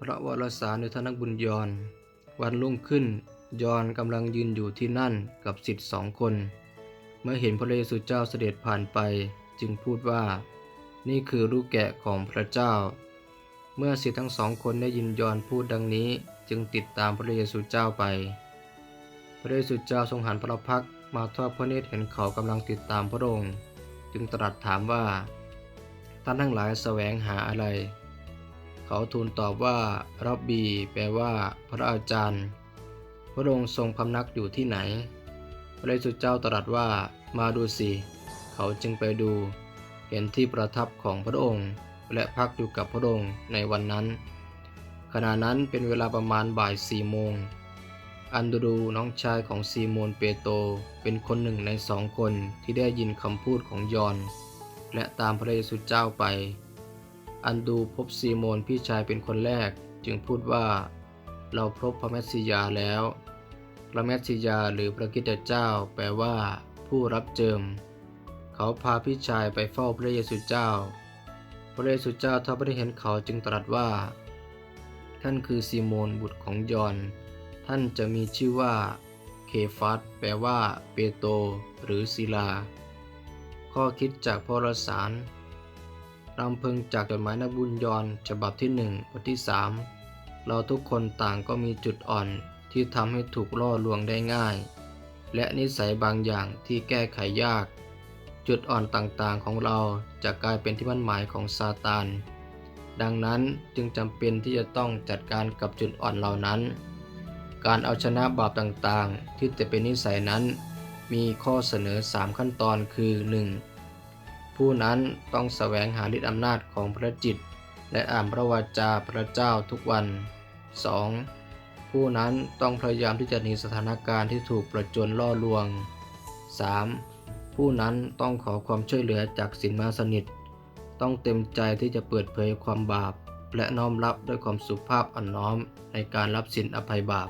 พระวรสารในทนักบุญยอนวันรุ่งขึ้นยอนกำลังยืนอยู่ที่นั่นกับสิทธิ์สองคน เมื่อเห็นพระเยซูเจ้าเสด็จผ่านไปจึงพูดว่า นี่คือลูกแกะของพระเจ้า เมื่อสิทธิ์ทั้งสองคนได้ยินยอนพูดดังนี้จึงติดตามพระเยซูเจ้าไป พระเยซูเจ้าทรงหันพระพักมาทอดพระเนตรเห็นเขากำลังติดตามพระองค์ จึงตรัสถามว่า ท่านทั้งหลายแสวงหาอะไร เขาทูลตอบว่ารับบี แปลว่า พระอาจารย์ พระองค์ทรงพำนักอยู่ที่ไหน พระเยซูเจ้าตรัสว่ามาดูสิเขาจึงไปดู เห็นที่ประทับของพระองค์ และพักอยู่กับพระองค์ในวันนั้น ขณะนั้นเป็นเวลาประมาณบ่ายสี่โมง อันดรูน้องชายของซีโมนเปโตรเป็นคนหนึ่งในสองคนที่ได้ยินคำพูดของยอน และตามพระเยซูเจ้าไป อันดูพบซีโมนพี่ชายเป็นคนแรก จึงพูดว่า เราพบพระแมสสิยาแล้ว พระแมสสิยาหรือพระกิตติเจ้า แปลว่า ผู้รับเจิม เขาพาพี่ชายไปเฝ้าพระเยซูเจ้า พระเยซูเจ้าถ้าไม่ได้เห็นเขาจึงตรัสว่า ท่านคือซีโมนบุตรของยอน ท่านจะมีชื่อว่า เคฟัสแปลว่า เปโตรหรือศิลา ข้อคิดจากพรสาร รำพึงจากจดหมายนักบุญยอนฉบับที่หนึ่งบทที่สามเราทุกคนต่างก็มีจุดอ่อนที่ทำให้ถูกล่อลวงได้ง่าย และนิสัยบางอย่างที่แก้ไขยาก จุดอ่อนต่างๆของเราจะกลายเป็นที่มั่นหมายของซาตานดังนั้นจึงจำเป็นที่จะต้องจัดการกับจุดอ่อนเหล่านั้น การเอาชนะบาปต่างๆ ที่จะเป็นนิสัยนั้น มีข้อเสนอ 3 ขั้นตอนคือ 1. ผู้นั้นต้องแสวงหาฤทธิอำนาจของพระจิต และอ่านพระวาจาพระเจ้าทุกวัน 2. ผู้นั้นต้องพยายามที่จะหนีสถานการณ์ที่ถูกประจนล่อลวง 3. ผู้นั้นต้องขอความช่วยเหลือจากสินมาสนิท ต้องเต็มใจที่จะเปิดเผยความบาป และน้อมรับด้วยความสุภาพอ่อนน้อมในการรับสินอภัยบาป